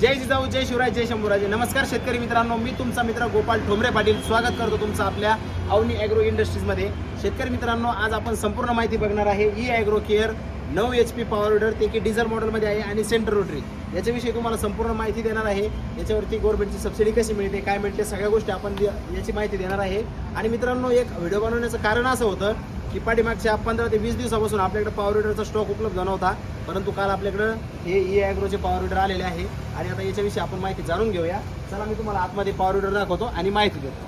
जय जिजाऊ जय शिवराय जय शंभूराजे. नमस्कार शेतकरी मित्रांनो मी तुमचा मित्र गोपाल ठोंबरे पाटील. स्वागत करतो तुमचं आपल्या अवनी ॲग्रो इंडस्ट्रीजमध्ये. शेतकरी मित्रांनो आज आपण संपूर्ण माहिती बघणार आहे ई ॲग्रो केअर नऊ एच पी पॉवर विडर ते की डिझेल मॉडेलमध्ये आहे आणि सेंटर रोटरी याच्याविषयी तुम्हाला संपूर्ण माहिती देणार आहे. याच्यावरती गव्हर्नमेंटची सबसिडी कशी मिळते काय मिळते सगळ्या गोष्टी आपण याची माहिती देणार आहे. आणि मित्रांनो एक व्हिडिओ बनवण्याचं कारण असं होतं की पाठीमागच्या पंधरा ते वीस दिवसापासून आपल्याकडे पॉवर विडरचा स्टॉक उपलब्ध नव्हता परंतु काल आपल्याकडं हे ई ॲग्रोचे पॉवर विडर आलेले आहे. आणि आता याच्याविषयी आपण माहिती जाणून घेऊया. चला मी तुम्हाला आतमध्ये पॉवर विडर दाखवतो आणि माहिती देतो.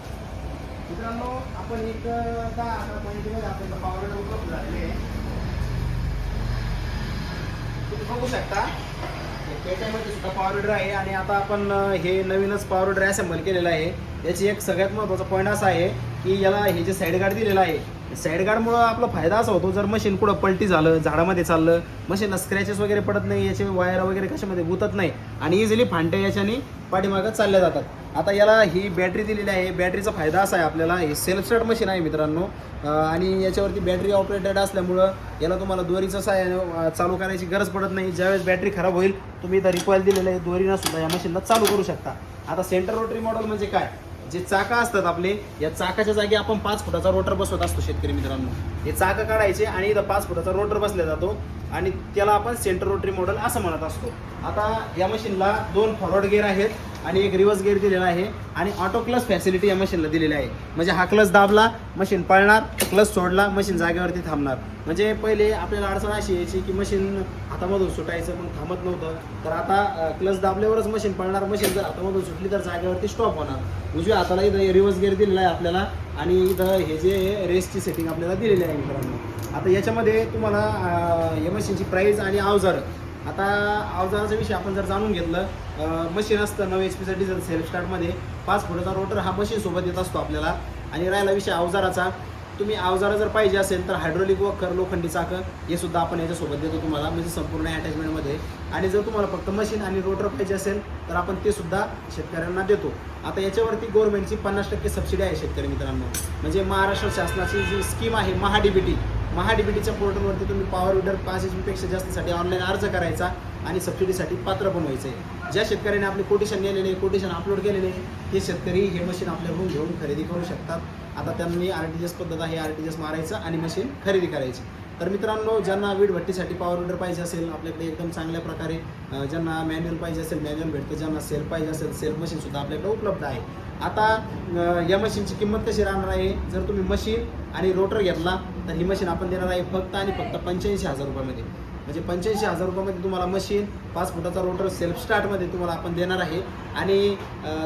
मित्रांनो आपण एक दहा अकरा आपल्याला पॉवर विडर उपलब्ध झालेले आहे. तुम्ही बघू शकता त्याच्यामध्ये पेट्यामध्ये सुद्धा पॉवर विडर आहे. आणि आता आपण हे नवीनच पॉवर विडर असेंबल केलेलं आहे. याची एक सगळ्यात महत्त्वाचा पॉईंट असा आहे की याला हे जे साईड गार्ड दिलेलं आहे साईड गार्डमुळं आपला फायदा असा होतो जर मशीन कुठं पलटी झालं झाडामध्ये चाललं मशीनला स्क्रॅचेस वगैरे पडत नाही याचे वायर वगैरे कशामध्ये गुतत नाही आणि इझिली फांटे याच्याने पाठीमागं चालल्या जातात. आता याला ही बॅटरी दिलेली आहे. बॅटरीचा फायदा असा आहे आपल्याला. हे सेल्फ स्टार्ट मशीन आहे मित्रांनो. आणि याच्यावरती बॅटरी ऑपरेटेड असल्यामुळं याला तुम्हाला दोरीचं साय चालू करायची गरज पडत नाही. ज्यावेळेस बॅटरी खराब होईल तुम्ही इथं रिकॉईल दिलेलं आहे. दोरीनं सुद्धा या मशीनला चालू करू शकता. आता सेंटर रोटरी मॉडेल म्हणजे काय? जे चाका असतात आपले या चाकाच्या जागी आपण पाच फुटाचा रोटर बसवत असतो शेतकरी मित्रांनो. हे चाकं काढायचे आणि इथं पाच फुटाचा रोटर बसला जातो. आणि त्याला आपण सेंटर रोटरी मॉडेल असं म्हणत असतो. आता या मशीनला दोन फॉरवर्ड गेअर आहेत आणि एक रिव्हर्स गेअर दिलेला आहे आणि ऑटो क्लस फॅसिलिटी या मशीनला दिलेली आहे. म्हणजे हा क्लच दाबला मशीन पळणार क्लच सोडला मशीन जागेवरती थांबणार. म्हणजे पहिले आपल्याला अडचण अशी यायची की मशीन हातामधून सुटायचं पण थांबत नव्हतं. तर आता क्लच दाबल्यावरच मशीन पळणार मशीन जर हातामधून सुटली तर जागेवरती स्टॉप होणार. उजव्या हाताला रिव्हर्स गेअर दिलेला आहे आपल्याला. आणि इथं हे जे रेसची सेटिंग आपल्याला दिलेली आहे मित्रांनो आता याच्यामध्ये तुम्हाला या मशीनची प्राईस आणि अवजार. आता अवजाराचा विषय आपण जर जाणून घेतलं मशीन असतं नऊ एच पीचा डिझेल सेल्फ स्टार्टमध्ये पाच फुटाचा रोटर हा मशीनसोबत येत असतो आपल्याला. आणि राहिला विषय अवजाराचा. तुम्ही अवजारं जर पाहिजे असेल तर हायड्रोलिक वखर लोखंडी चाकं हे सुद्धा आपण याच्यासोबत देतो तुम्हाला म्हणजे संपूर्ण अटॅचमेंटमध्ये आणि जर तुम्हाला फक्त मशीन आणि रोटर पाहिजे असेल तर आपण ते सुद्धा शेतकऱ्यांना देतो. आता याच्यावरती गव्हर्नमेंटची पन्नास टक्के सबसिडी आहे शेतकरी मित्रांनो. म्हणजे महाराष्ट्र शासनाची जी स्कीम आहे महाडीबीटी महाडीबीटीच्या पोर्टलवरती तुम्ही पॉवर विडर पाच एच पेक्षा जास्तसाठी ऑनलाईन अर्ज करायचा आणि सबसिडीसाठी पात्र बनवायचं आहे ज्या शेतकऱ्याने आपले कोटेशन नेलेले कोटेशन अपलोड केलेले हे शेतकरी हे मशीन आपल्याकडून घेऊन खरेदी करू शकतात. आता त्यांनी आर टी जी एस पद्धत आहे आर टी जी एस मारायचं आणि मशीन खरेदी करायची. तर मित्रांनो ज्यांना वीट भट्टीसाठी पॉवर विडर पाहिजे असेल आपल्याकडे एकदम चांगल्या प्रकारे ज्यांना मॅन्युअल पाहिजे असेल मॅन्युअल भेटतं. ज्यांना सेल्फ पाहिजे असेल सेल्फ मशीनसुद्धा आपल्याकडे उपलब्ध आहे. आता या मशीनची किंमत कशी राहणार आहे? जर तुम्ही मशीन आणि रोटर घेतला तर ही मशीन आपण देणार आहे फक्त आणि फक्त पंच्याऐंशी हजार रुपयामध्ये. म्हणजे पंच्याऐंशी हजार रुपयामध्ये तुम्हाला मशीन पाच फुटाचा रोटर सेल्फ स्टार्टमध्ये तुम्हाला आपण देणार आहे. आणि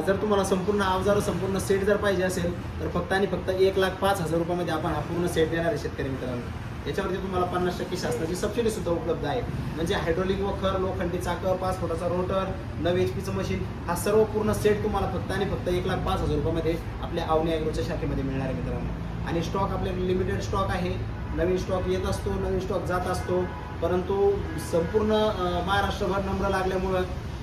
जर तुम्हाला संपूर्ण अवजार संपूर्ण सेट जर पाहिजे असेल तर फक्त आणि फक्त एक लाख पाच हजार रुपयामध्ये आपण हा पूर्ण सेट देणार आहे शेतकरी मित्रांनो. याच्यावरती तुम्हाला पन्नास टक्के शासनाची सबसिडी सुद्धा उपलब्ध आहे. म्हणजे हायड्रोलिक वखर लोखंडी चाकं पाच फुटाचा रोटर नऊ एच पीचं मशीन हा सर्व पूर्ण सेट तुम्हाला फक्त आणि फक्त एक लाख पाच हजार रुपयामध्ये आपल्या आवनी अॅग्रोच्या शाखेमध्ये मिळणार आहे मित्रांनो. आणि स्टॉक आपल्याकडे लिमिटेड स्टॉक आहे. नवीन स्टॉक येत असतो नवीन स्टॉक जात असतो. परंतु संपूर्ण महाराष्ट्रभर नंबर लागल्यामुळं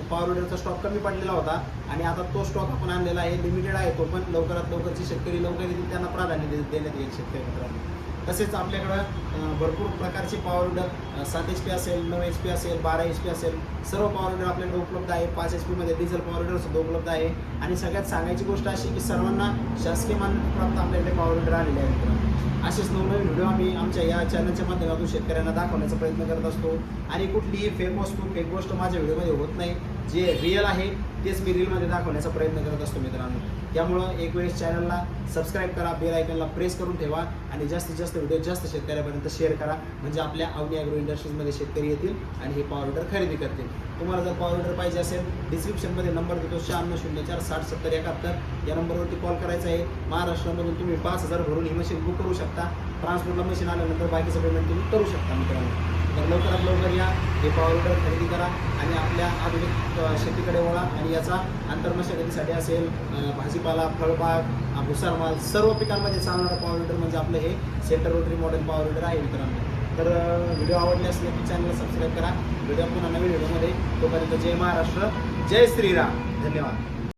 पॉवर विडरचा स्टॉक कमी पडलेला होता. आणि आता तो स्टॉक आपण आणलेला आहे लिमिटेड आहे तो पण लवकरात लवकरची शेतकरी लवकर येतील त्यांना प्राधान्य देण्यात येईल शेतकरी मित्रांनो. तसेच आपल्याकडं भरपूर प्रकारचे पॉवर विडर सात एच पी असेल नऊ एच पी असेल बारा एच पी असेल सर्व पॉवर विडर आपल्याकडे उपलब्ध आहे. पाच एच पीमध्ये डिझेल पॉवर विडर सुद्धा उपलब्ध आहे. आणि सगळ्यात सांगायची गोष्ट अशी की सर्वांना शासकीय मान्यताप्राप्त आपल्याकडे पॉवर विडर आलेले आहेत. असेच नवनवीन व्हिडिओ आम्ही आमच्या या चॅनलच्या माध्यमातून शेतकऱ्यांना दाखवण्याचा प्रयत्न करत असतो. आणि कुठलीही फेक वस्तू फेक गोष्ट माझ्या व्हिडिओमध्ये होत नाही. जे रिअल आहे तेच मी रीलमध्ये दाखवण्याचा प्रयत्न करत असतो मित्रांनो. त्यामुळं एक वेळेस चॅनलला सबस्क्राईब करा बेल आयकनला प्रेस करून ठेवा आणि जास्तीत जास्त व्हिडिओ जास्त शेतकऱ्यापर्यंत शेअर करा. म्हणजे आपल्या अवनी अॅग्रो इंडस्ट्रीजमध्ये शेतकरी येतील आणि हे पॉवर ऑर्डर खरेदी करतील. तुम्हाला जर पॉवर ऑर्डर पाहिजे असेल डिस्क्रिप्शनमध्ये नंबर देतो शहाण्णव शून्य चार साठ सत्तर एकाहत्तर. या नंबरवरती कॉल करायचा आहे. महाराष्ट्रामधून तुम्ही पाच हजार भरून ही मशीन बुक करू शकता. ट्रान्सपोर्टला मशीन आल्यानंतर बाकी पेमेंट तुम्ही करू शकता मित्रांनो. तर लवकरात लवकर या हे पॉवर विडर खरेदी करा आणि आपल्या आधुनिक शेतीकडे वळा आणि याचा आंतरमशागतीसाठी असेल भाजीपाला फळबाग भुसार माल सर्व पिकांमध्ये चालणारा पॉवर विडर म्हणजे आपलं हे centre rotary model power weeder आहे मित्रांनो. तर व्हिडिओ आवडले नक्की की चॅनलला सबस्क्राईब करा. व्हिडिओ पुन्हा नवीन व्हिडिओमध्ये तोपर्यंत जय महाराष्ट्र जय श्रीराम. धन्यवाद.